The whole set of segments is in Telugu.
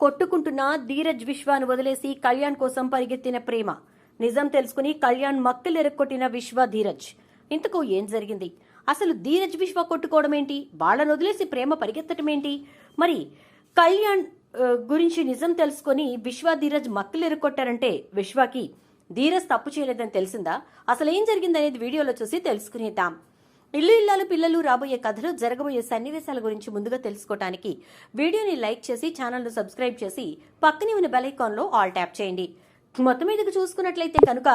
కొట్టుకుంటున్న ధీరజ్ విశ్వాను వదిలేసి కళ్యాణ్ కోసం పరిగెత్తిన ప్రేమ. నిజం తెలుసుకుని కళ్యాణ్ మక్కలెరక్కొట్టిన విశ్వ ధీరజ్. ఇంతకు ఏం జరిగింది? అసలు ధీరజ్ విశ్వ కొట్టుకోవడం ఏంటి వదిలేసి ప్రేమ పరిగెత్తడం ఏంటి మరి కళ్యాణ్ గురించి నిజం తెలుసుకొని విశ్వ ధీరజ్ మక్కలెరక్కొట్టారంటే విశ్వకి ధీరజ్ తప్పు చేయలేదని తెలిసిందా? అసలు ఏం జరిగిందనేది వీడియోలో చూసి తెలుసుకునేద్దాం. ఇల్లు ఇల్లాలు పిల్లలు రాబోయే కథలు జరగబోయే సన్నివేశాల గురించి ముందుగా తెలుసుకోవటానికి వీడియోని లైక్ చేసి ఛానల్ను సబ్స్క్రైబ్ చేసి పక్కనే ఉన్న బెలైకాన్లో ఆల్ ట్యాప్ చేయండి. మొత్తం మీదకి చూసుకున్నట్లయితే కనుక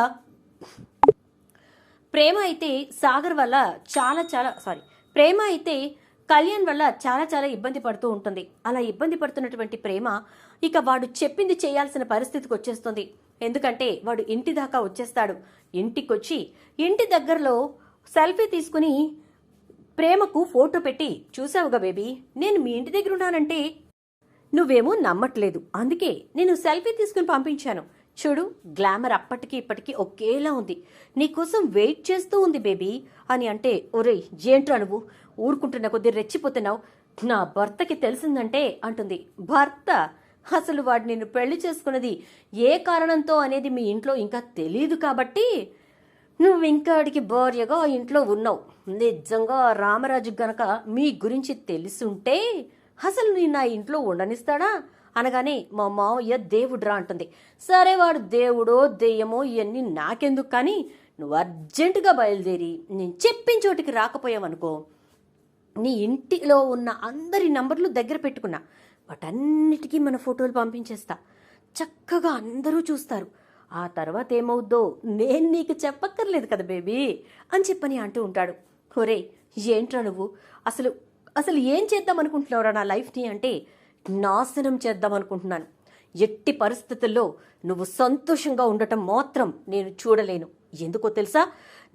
ప్రేమ అయితే సాగర్ వల్ల చాలా చాలా సారీ ప్రేమ అయితే కళ్యాణ్ వల్ల చాలా చాలా ఇబ్బంది పడుతూ ఉంటుంది. అలా ఇబ్బంది పడుతున్నటువంటి ప్రేమ ఇక వాడు చెప్పింది చేయాల్సిన పరిస్థితికి వచ్చేస్తుంది. ఎందుకంటే వాడు ఇంటి దాకా వచ్చేస్తాడు. ఇంటికొచ్చి ఇంటి దగ్గరలో సెల్ఫీ తీసుకుని ప్రేమకు ఫోటో పెట్టి చూసావుగా బేబీ నేను మీ ఇంటి దగ్గర ఉన్నానంటే నువ్వేమో నమ్మట్లేదు. అందుకే నేను సెల్ఫీ తీసుకుని పంపించాను. చూడు గ్లామర్ అప్పటికి ఇప్పటికీ ఒకేలా ఉంది. నీకోసం వెయిట్ చేస్తూ ఉంది బేబీ. అని అంటే ఒరేయ్ ఏంట్రా నువ్వు? ఊరుకుంటున్న కొద్దీ రెచ్చిపోతున్నావు. నా భర్తకి తెలిసిందంటే అంటుంది. భర్త? అసలు వాడు నిన్ను పెళ్ళి చేసుకున్నది ఏ కారణంతో అనేది మీ ఇంట్లో ఇంకా తెలియదు కాబట్టి నువ్వు ఇంకాడికి భార్యగా ఇంట్లో ఉన్నావు. నిజంగా రామరాజు గనక మీ గురించి తెలుసుంటే అసలు నీ నా ఇంట్లో ఉండనిస్తాడా? అనగానే మా మావయ్య దేవుడ్రా అంటుంది. సరే వాడు దేవుడో దెయ్యమో ఇవన్నీ నాకెందుకు కానీ నువ్వు అర్జెంటుగా బయలుదేరి నేను చెప్పిన చోటికి రాకపోయావనుకో నీ ఇంటిలో ఉన్న అందరి నంబర్లు దగ్గర పెట్టుకున్నా. వాటన్నిటికీ మన ఫోటోలు పంపించేస్తా. చక్కగా అందరూ చూస్తారు. ఆ తర్వాత ఏమవుద్దో నేను నీకు చెప్పక్కర్లేదు కదా బేబీ అని చెప్పని అంటూ ఉంటాడు. ఒరే ఏంట్రా నువ్వు? అసలు అసలు ఏం చేద్దాం అనుకుంటున్నావురా నా లైఫ్ని అంటే నాశనం చేద్దాం అనుకుంటున్నాను. ఎట్టి పరిస్థితుల్లో నువ్వు సంతోషంగా ఉండటం మాత్రం నేను చూడలేను. ఎందుకో తెలుసా?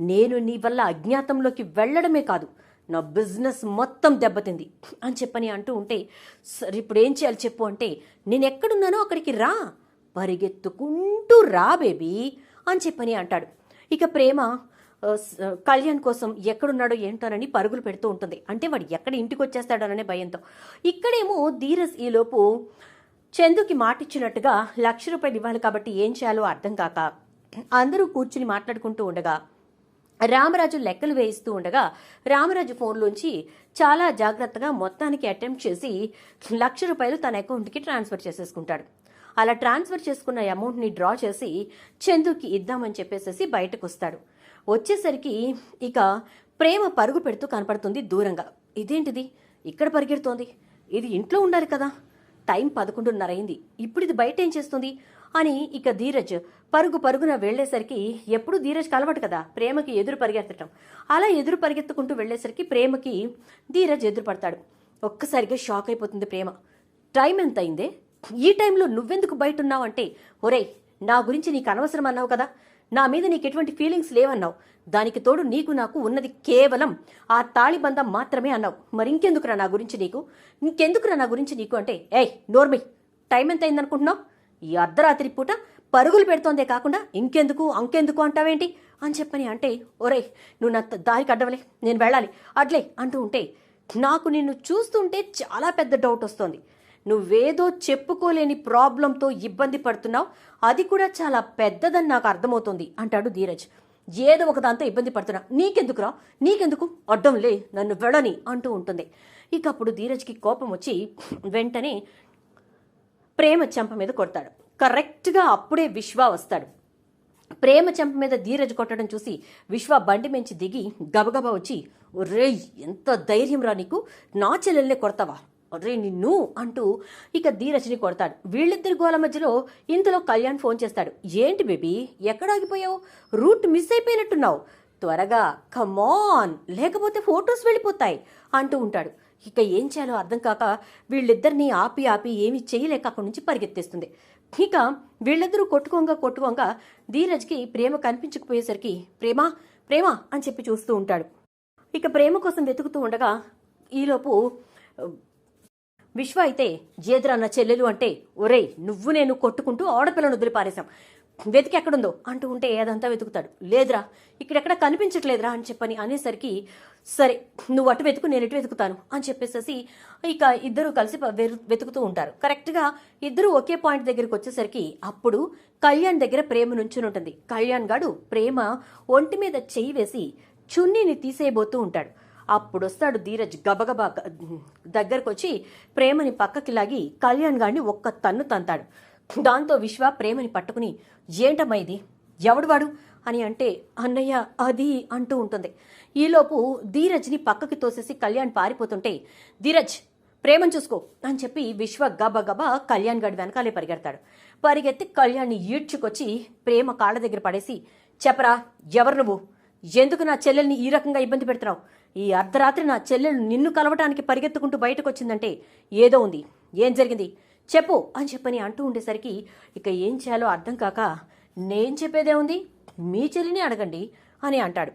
నేను నీ వల్ల అజ్ఞాతంలోకి వెళ్ళడమే కాదు నా బిజినెస్ మొత్తం దెబ్బతింది అని చెప్పని అంటూ ఉంటే సరే ఇప్పుడు ఏం చేయాలి చెప్పు అంటే నేను ఎక్కడున్నానో అక్కడికి రా పరిగెత్తుకుంటూ రా బేబీ అని చెప్పని అంటాడు. ఇక ప్రేమ కళ్యాణ్ కోసం ఎక్కడున్నాడో ఏంటోనని పరుగులు పెడుతూ ఉంటుంది. అంటే వాడు ఎక్కడ ఇంటికి వచ్చేస్తాడోననే భయంతో. ఇక్కడేమో ధీరస్ ఈలోపు చందుకి మాటిచ్చినట్టుగా లక్ష రూపాయలు ఇవ్వాలి కాబట్టి ఏం చేయాలో అర్థం కాక అందరూ కూర్చుని మాట్లాడుకుంటూ ఉండగా రామరాజు లెక్కలు వేయిస్తూ ఉండగా రామరాజు ఫోన్లోంచి చాలా జాగ్రత్తగా మొత్తానికి అటెంప్ట్ చేసి లక్ష రూపాయలు తన అకౌంట్కి ట్రాన్స్ఫర్ చేసేసుకుంటాడు. అలా ట్రాన్స్ఫర్ చేసుకున్న అమౌంట్ని డ్రా చేసి చందుకి ఇద్దామని చెప్పేసేసి బయటకు వస్తాడు వచ్చేసరికి ఇక ప్రేమ పరుగు పెడుతూ కనపడుతుంది దూరంగా. ఇదేంటిది? ఇక్కడ పరిగెడుతోంది. ఇది ఇంట్లో ఉండాలి కదా. టైం పదకొండున్నర అయింది ఇప్పుడు ఇది బయట ఏం చేస్తుంది? అని ఇక ధీరజ్ పరుగు పరుగున వెళ్ళేసరికి ఎప్పుడు ధీరజ్ అలవాటు కదా. ప్రేమకి ఎదురు పరిగెత్తటం. అలా ఎదురు పరిగెత్తుకుంటూ వెళ్ళేసరికి ప్రేమకి ధీరజ్ ఎదురు పడతాడు ఒక్కసారిగా షాక్ అయిపోతుంది ప్రేమ. టైం ఎంత అయిందే ఈ టైంలో నువ్వెందుకు బయట ఉన్నావు అంటే ఒరేయ్ నా గురించి నీకు అనవసరం అన్నావు కదా. నా మీద నీకు ఎటువంటి ఫీలింగ్స్ లేవన్నావు. దానికి తోడు నీకు నాకు ఉన్నది కేవలం ఆ తాళిబంధం మాత్రమే అన్నావు. మరి ఇంకెందుకురా నా గురించి నీకు? ఇంకెందుకురా నా గురించి నీకు అంటే ఏయ్ నోర్మి టైం ఎంత అయిందనుకుంటున్నావు ఈ అర్ధరాత్రి పూట పరుగులు పెడుతోందే కాకుండా ఇంకెందుకు అంకెందుకు అంటావేంటి? అని చెప్పని అంటే ఒరేయ్ నువ్వు నా దారికి అడ్డవలే నేను వెళ్ళాలి. అట్లే అంటూ ఉంటే నాకు నిన్ను చూస్తుంటే చాలా పెద్ద డౌట్ వస్తోంది. నువ్వేదో చెప్పుకోలేని ప్రాబ్లంతో ఇబ్బంది పడుతున్నావు. అది కూడా చాలా పెద్దదని నాకు అర్థమవుతుంది అంటాడు ధీరజ్. ఏదో ఒక దాంతో ఇబ్బంది పడుతున్నా. నీకెందుకురా? నీకెందుకు? అడ్డం లే నన్ను వెళ్ళని అంటూ ఉంటుంది. ఇక అప్పుడు ధీరజ్కి కోపం వచ్చి వెంటనే ప్రేమ చెంప మీద కొడతాడు. కరెక్ట్గా అప్పుడే విశ్వ వస్తాడు. ప్రేమ చెంప మీద ధీరజ్ కొట్టడం చూసి విశ్వ బండి మించి దిగి గబగబా వచ్చి ఒరేయ్ ఎంత ధైర్యం రా నీకు? నా చెల్లెల్నే కొడతావా? ఒరే నిన్ను అంటూ ఇక ధీరజ్ని కొడతాడు. వీళ్ళిద్దరి గోల మధ్యలో ఇంతలో కళ్యాణ్ ఫోన్ చేస్తాడు. ఏంటి బేబీ ఎక్కడ ఆగిపోయావు? రూట్ మిస్ అయిపోయినట్టున్నావు. త్వరగా కమాన్ లేకపోతే ఫొటోస్ వెళ్ళిపోతాయి అంటూ ఉంటాడు. ఇక ఏం చేయాలో అర్థం కాక వీళ్ళిద్దరిని ఆపి ఆపి ఏమీ చేయలేక అక్కడి నుంచి పరిగెత్తేస్తుంది. ఇక వీళ్ళిద్దరూ కొట్టుకోంగా కొట్టుకోంగా ధీరజ్కి ప్రేమ కనిపించకపోయేసరికి ప్రేమ ప్రేమ అని చెప్పి చూస్తూ ఉంటాడు. ఇక ప్రేమ కోసం వెతుకుతూ ఉండగా ఈలోపు విశ్వ అయితే జేద్రా నా చెల్లెలు అంటే ఒరేయ్ నువ్వు నేను కొట్టుకుంటూ ఆడపిల్లను వదిలిపారేశాం. వెతికి ఎక్కడుందో? అంటూ ఉంటే అదంతా వెతుకుతాడు. లేదురా ఇక్కడెక్కడ కనిపించట్లేదురా అని చెప్పని అనేసరికి సరే నువ్వు అటు వెతుకు నేను ఇటు వెతుకుతాను అని చెప్పేసేసి ఇక ఇద్దరు కలిసి వెతుకుతూ ఉంటారు. కరెక్ట్గా ఇద్దరు ఒకే పాయింట్ దగ్గరికి వచ్చేసరికి అప్పుడు కళ్యాణ్ దగ్గర ప్రేమ నుంచుని ఉంటుంది. కళ్యాణ్ గాడు ప్రేమ ఒంటి మీద చెయ్యి వేసి చున్నీని తీసేయబోతూ ఉంటాడు. అప్పుడు వస్తాడు ధీరజ్ గబగబా దగ్గరకు వచ్చి ప్రేమని పక్కకి లాగి కళ్యాణ్ గారిని ఒక్క తన్ను తంతాడు. దాంతో విశ్వ ప్రేమని పట్టుకుని ఏంటమ్మా ఇది? ఎవడు వాడు? అని అంటే అన్నయ్య అది అంటూ ఉంటుంది. ఈలోపు ధీరజ్ని పక్కకి తోసేసి కళ్యాణ్ పారిపోతుంటే ధీరజ్ ప్రేమను చూసుకో అని చెప్పి విశ్వ గబగబా కళ్యాణ్ గడి వెనకాలే పరిగెడతాడు. పరిగెత్తి కళ్యాణ్ని ఈడ్చుకొచ్చి ప్రేమ కాళ్ళ దగ్గర పడేసి చెప్పరా ఎవరు నువ్వు? ఎందుకు నా చెల్లెల్ని ఈ రకంగా ఇబ్బంది పెడుతున్నావు? ఈ అర్ధరాత్రి నా చెల్లెలు నిన్ను కలవటానికి పరిగెత్తుకుంటూ బయటకు వచ్చిందంటే ఏదో ఉంది. ఏం జరిగింది? చెప్పు అని చెప్పని అంటూ ఉండేసరికి ఇక ఏం చేయాలో అర్థం కాక నేను చెప్పేదే ఉంది? మీ చెల్లిని అడగండి అని అంటాడు.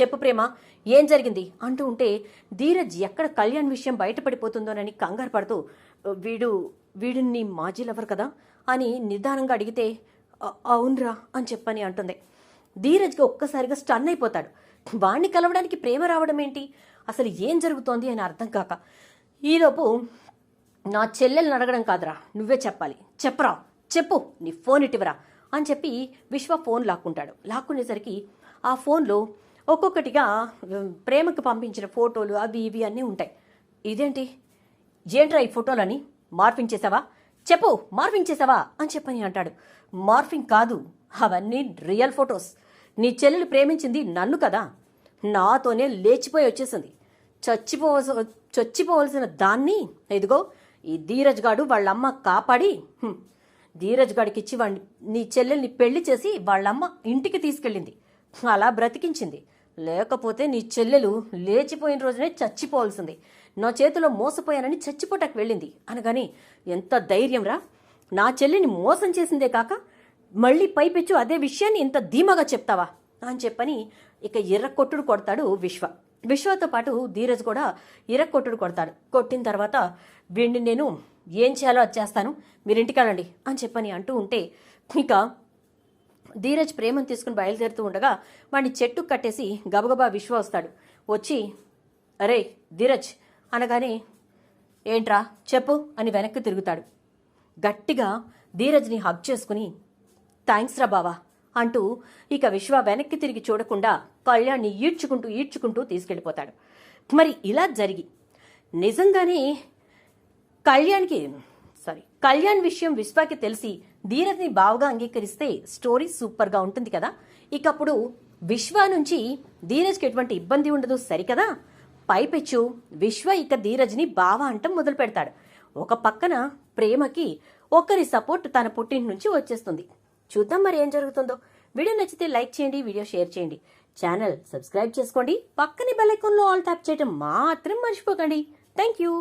చెప్పు ప్రేమ ఏం జరిగింది? అంటూ ఉంటే ధీరజ్ ఎక్కడ కళ్యాణ్ విషయం బయటపడిపోతుందోనని కంగారు పడుతూ వీడు వీడిని మాజీ లవర్ కదా? అని నిదానంగా అడిగితే అవునరా అవునురా అని చెప్పని అంటుంది. ధీరజ్గా ఒక్కసారిగా స్టన్ అయిపోతాడు. వాణ్ణి కలవడానికి ప్రేమ రావడం ఏంటి? అసలు ఏం జరుగుతోంది అని అర్థం కాక. ఈలోపు నా చెల్లెల్ని అడగడం కాదురా నువ్వే చెప్పాలి. చెప్పరా చెప్పు నీ ఫోన్ ఇటివరా అని చెప్పి విశ్వ ఫోన్ లాక్కుంటాడు. లాక్కునేసరికి ఆ ఫోన్లో ఒక్కొక్కటిగా ప్రేమకు పంపించిన ఫోటోలు అవి ఇవి అన్నీ ఉంటాయి. ఇదేంటి? ఏంట్రా ఈ ఫోటోలని? మార్పించేసావా చెప్పు మార్ఫింగ్ చేసావా? అని చెప్పని అంటాడు. మార్ఫింగ్ కాదు అవన్నీ రియల్ ఫొటోస్. నీ చెల్లెలు ప్రేమించింది నన్ను కదా. నాతోనే లేచిపోయి వచ్చేసింది. చచ్చిపోవలసి చచ్చిపోవలసిన దాన్ని ఇదిగో ఈ ధీరజ్ గాడు వాళ్ళమ్మ కాపాడి ధీరజ్ గాడికి ఇచ్చి వాడిని నీ చెల్లెల్ని పెళ్ళి చేసి వాళ్ళమ్మ ఇంటికి తీసుకెళ్ళింది. అలా బ్రతికించింది. లేకపోతే నీ చెల్లెలు లేచిపోయిన రోజునే చచ్చిపోవాల్సింది. నా చేతిలో మోసపోయానని చచ్చిపోటాకు వెళ్ళింది. అనగాని ఎంత ధైర్యం రా. నా చెల్లిని మోసం చేసిందే కాక మళ్ళీ పైపెచ్చు అదే విషయాన్ని ఇంత ధీమాగా చెప్తావా? అని చెప్పని ఇక ఎర్రకొట్టుడు కొడతాడు విశ్వ. విశ్వతో పాటు ధీరజ్ కూడా ఇరక్కొట్టుడు కొడతాడు. కొట్టిన తర్వాత వీడిని నేను ఏం చేయాలో అది చేస్తాను. మీరు ఇంటికి వెళ్ళండి అని చెప్పని అంటూ ఉంటే ఇక ధీరజ్ ప్రేమను తీసుకుని బయలుదేరుతూ ఉండగా వాడిని చెట్టు కట్టేసి గబగబా విశ్వ వస్తాడు. వచ్చి అరే ధీరజ్! అనగానే ఏంట్రా చెప్పు అని వెనక్కి తిరుగుతాడు. గట్టిగా ధీరజ్ని హగ్ చేసుకుని థ్యాంక్స్ రా బావా అంటూ ఇక విశ్వ వెనక్కి తిరిగి చూడకుండా కళ్యాణ్ని ఈడ్చుకుంటూ ఈడ్చుకుంటూ తీసుకెళ్ళిపోతాడు. మరి ఇలా జరిగి నిజంగానే కళ్యాణ్కి సారీ కళ్యాణ్ విషయం విశ్వాకి తెలిసి ధీరజ్ని బావుగా అంగీకరిస్తే స్టోరీ సూపర్గా ఉంటుంది కదా. ఇకప్పుడు విశ్వ నుంచి ధీరజ్కి ఎటువంటి ఇబ్బంది ఉండదు సరికదా? పైపెచ్చు విశ్వ ఇక ధీరజ్ని బావ అంటం మొదలు పెడతాడు. ఒక పక్కన ప్రేమకి ఒకరి సపోర్ట్ తన పుట్టింటి నుంచి వచ్చేస్తుంది. చూద్దాం మరి ఏం జరుగుతుందో. వీడియో నచ్చితే లైక్ చేయండి వీడియో షేర్ చేయండి. ఛానల్ సబ్స్క్రైబ్ చేసుకోండి. పక్కనే బెల్ ఐకాన్లో ఆల్ ట్యాప్ చేయడం మాత్రం మర్చిపోకండి. Thank you.